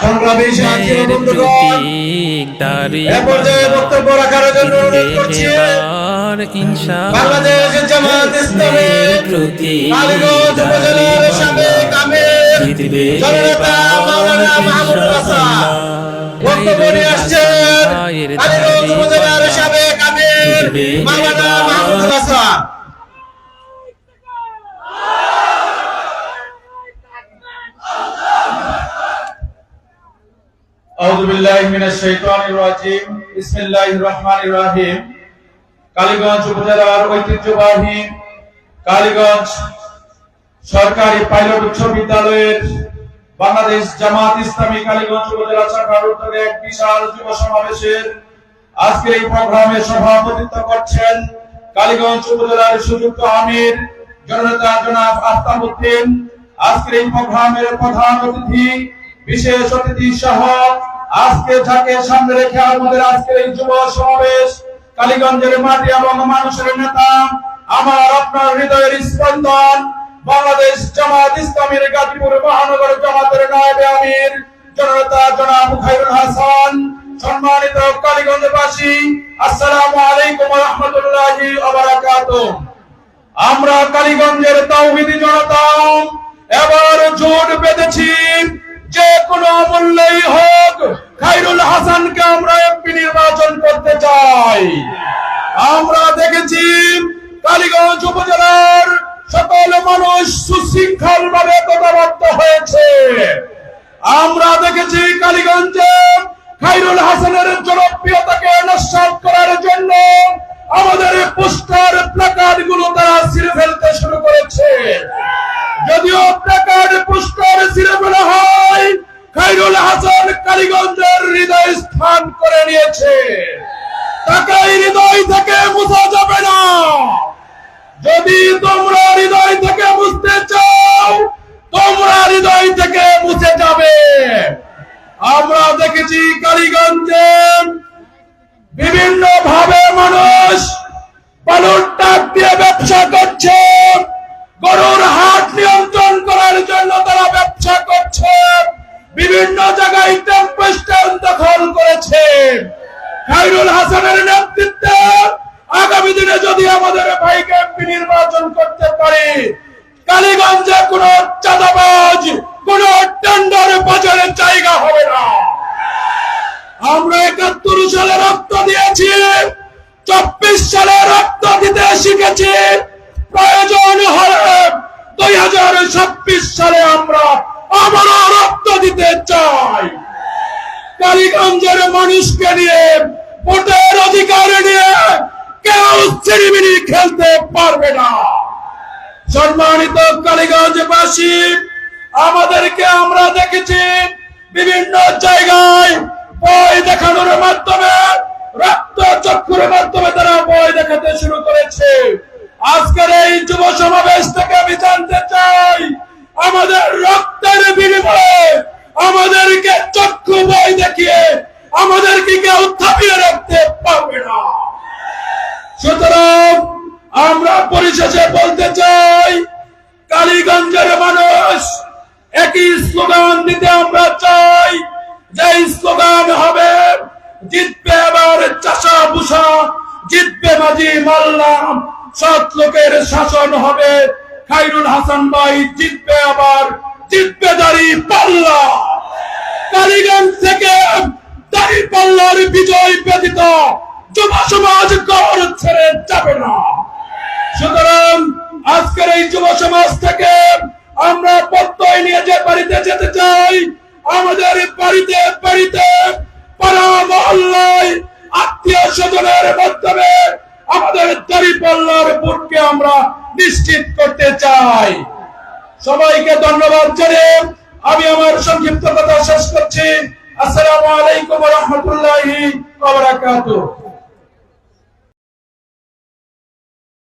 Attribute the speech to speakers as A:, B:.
A: সংগ্রামী সাথী বন্ধুগণ এ পর্যায়ে বক্তব্য রাখার জন্য অনুরোধ করছি। বাংলাদেশ জামাত ইসলামী
B: প্রতীক
A: উপজেলার সাবেক আমির জননেতা মাওলানা মাহমুদ হাসান বক্তব্য নিয়ে আসছেন কালীগঞ্জ উপজেলার সাবেক আমির মাওলানা মাহমুদ হাসান أعوذ بالله من الشيطان الرجيم بسم الله الرحمن الرحيم কালীগঞ্জ উপজেলার ঐতিহ্যবাহী কালীগঞ্জ সরকারি পাইলট উচ্চ বিদ্যালয়ের বাংলাদেশ জামাত ইসলামী কালীগঞ্জ উপজেলা শাখার উদ্যোগে এক বিশাল যুব সমাবেশের আজকে এই প্রোগ্রামে সভাপতিত্ব করছেন কালীগঞ্জ উপজেলার সুযুক্ত আমির জননেতা জনাব আফতাবউদ্দিন আজকের এই প্রোগ্রামের প্রধান অতিথি বিশেষ অতিথি সহ আজকে যাকে সামনে রেখে আমাদের আজকের এই যুব সমাবেশ, কালীগঞ্জের মাটি এবং মানুষের নেতা, আমার আপনার হৃদয়ের স্পন্দন, বাংলাদেশ জামাত ইসলামীর গাজীপুর মহানগর জামাতের নায়েবে আমির, জননেতা জনাব খাইরুল হাসান, সম্মানিত কালীগঞ্জবাসী, আসসালামু আলাইকুম রাহমাতুল্লাহি ওয়া রহমতুল্লাহি আমরা কালীগঞ্জের তাওহিদি জনতা এবার জোট বেঁধেছি। যে কোনো মূল্যেই হোক খাইরুল হাসানকে আমরা এমপি নির্বাচন করতে চাই। আমরা দেখেছি কালীগঞ্জ উপজেলার সকল মানুষ সুশৃঙ্খল ভাবে তদাবদ্ধ হয়েছে। আমরা দেখেছি কালীগঞ্জে খাইরুল হাসানের জনপ্রিয়তাকে নস্বাত করার জন্য আমাদের পোস্টার কালীগঞ্জের হৃদয় স্থান করে নিয়েছে। তাকে হৃদয় থেকে মুছা যাবে না। যদি তোমরা হৃদয় থেকে বুঝতে চাও, তোমরা হৃদয় থেকে মুছে যাবে। আমরা দেখেছি কালীগঞ্জে বিভিন্ন ভাবে মানুষ বালুর টাক দিয়ে ব্যবসা করছে গরুর হাট নিয়ন্ত্রণ করার জন্য তারা ব্যবসা করছে বিভিন্ন জায়গায় টেম্পো স্ট্যান্ড দখল করেছে খাইরুল হাসানের নেতৃত্বে আগামী দিনে যদি আমাদের ভাইকে এমপি নির্বাচন করতে পারে কালীগঞ্জে কোন চাঁদাবাজ কোন টেন্ডার বাজারের জায়গা হবে না। আমরা একাত্তর সালে রক্ত দিয়েছি, চব্বিশ সালে রক্ত দিতে শিখেছি। প্রয়োজন হলে দুই হাজার ছাব্বিশ সালে আমরা আবারও রক্ত দিতে চাই। কালীগঞ্জের মানুষকে নিয়ে, ভোটের অধিকার নিয়ে কেউ চিরিমিরি খেলতে পারবে না। সম্মানিত কালীগঞ্জবাসী, আমাদেরকে আমরা দেখেছি বিভিন্ন জায়গায় বই দেখানোর মাধ্যমে, রক্ত চক্ষুর মাধ্যমে তারা বই দেখাতে শুরু করেছে। আজকের এই যুব সমাবেশ থেকে আমি জানতে চাই, আমাদের রক্তের বিনিময়ে আমাদেরকে চক্ষু বই দেখিয়ে আমাদেরকে কেউ থামিয়ে রাখতে পারবে না? সুতরাং আমরা পরিশেষে বলতে চাই, কালীগঞ্জের মানুষ একই স্লোগান দিতে আমরা চাই। যে স্লোগান হবে, জিতবে এবার চাষা বুসা জিতবে মাঝি মাল্লাম সৎ লোকের শাসন হবে, খাইরুল হাসান ভাই জিতবে আবার, জিতবে দাড়ি পাল্লা। কালীগঞ্জ থেকে দাড়ি পাল্লার বিজয় ব্যতীত যুব সমাজ গড় ছেড়ে যাবে না। সুতরাং আজকের এই যুব সমাজ থেকে আমরা যে বাড়িতে যেতে চাই, আমাদের বাড়িতে বাড়িতে পাড়া মহল্লায় আত্মীয় স্বজনের মাধ্যমে আমাদের দাড়ি পাল্লার ভোটকে আমরা নিশ্চিত করতে চাই। সবাইকে ধন্যবাদ জানিয়ে আমি আমার সংক্ষিপ্ত কথা শেষ করছি। আসসালামু আলাইকুম রহমতুল্লাহি